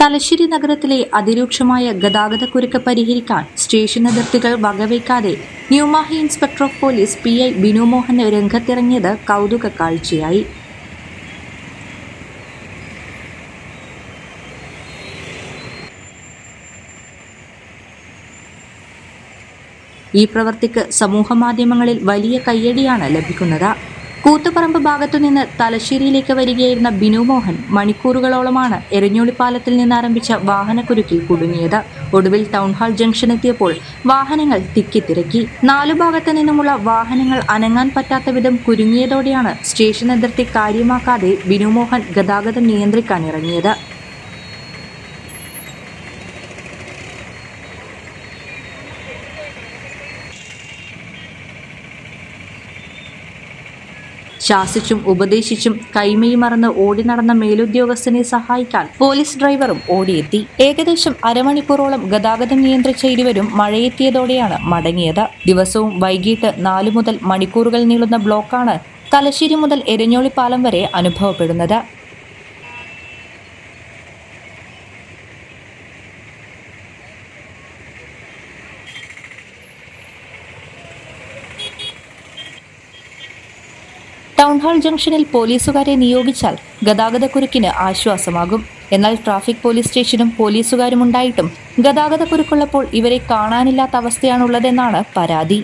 തലശ്ശേരി നഗരത്തിലെ അതിരൂക്ഷമായ ഗതാഗതക്കുരുക്ക് പരിഹരിക്കാൻ സ്റ്റേഷൻ അതിർത്തികൾ വകവയ്ക്കാതെ New Mahe inspector of police P I Binu Mohan രംഗത്തിറങ്ങിയത് കൗതുക കാഴ്ചയായി. ഈ പ്രവൃത്തിക്ക് സമൂഹമാധ്യമങ്ങളിൽ വലിയ കയ്യടിയാണ് ലഭിക്കുന്നത്. കൂത്തുപറമ്പ് ഭാഗത്തുനിന്ന് തലശ്ശേരിയിലേക്ക് വരികയായിരുന്ന ബിനു മോഹൻ മണിക്കൂറുകളോളമാണ് എരഞ്ഞോളിപ്പാലത്തിൽ നിന്ന് ആരംഭിച്ച വാഹനക്കുരുക്കിൽ കുടുങ്ങിയത്. ഒടുവിൽ ടൗൺ ഹാൾ ജംഗ്ഷൻ എത്തിയപ്പോൾ വാഹനങ്ങൾ തിക്കിത്തിരക്കി. നാലു ഭാഗത്തു നിന്നുമുള്ള വാഹനങ്ങൾ അനങ്ങാൻ പറ്റാത്ത വിധം കുരുങ്ങിയതോടെയാണ് സ്റ്റേഷൻ അതിർത്തി കാര്യമാക്കാതെ ബിനു മോഹൻ ഗതാഗതം നിയന്ത്രിക്കാൻ ഇറങ്ങിയത്. ശാസിച്ചും ഉപദേശിച്ചും കൈമയി മറന്ന് ഓടി നടന്ന മേലുദ്യോഗസ്ഥനെ സഹായിക്കാൻ പോലീസ് ഡ്രൈവറും ഓടിയെത്തി. ഏകദേശം അരമണിക്കൂറോളം ഗതാഗതം നിയന്ത്രിച്ച ഇരുവരും മഴയെത്തിയതോടെയാണ് മടങ്ങിയത്. ദിവസവും വൈകിട്ട് നാലു മുതൽ മണിക്കൂറുകൾ നീളുന്ന ബ്ലോക്കാണ് തലശ്ശേരി മുതൽ എരഞ്ഞോളിപ്പാലം വരെ അനുഭവപ്പെടുന്നത്. ടൗൺ ഹാൾ ജംഗ്ഷനിൽ പോലീസുകാരെ നിയോഗിച്ചാൽ ഗതാഗതക്കുരുക്കിന് ആശ്വാസമാകും. എന്നാൽ ട്രാഫിക് പോലീസ് സ്റ്റേഷനും പോലീസുകാരും ഉണ്ടായിട്ടും ഗതാഗതക്കുരുക്കുള്ളപ്പോൾ ഇവരെ കാണാനില്ലാത്ത അവസ്ഥയാണുള്ളതെന്നാണ് പരാതി.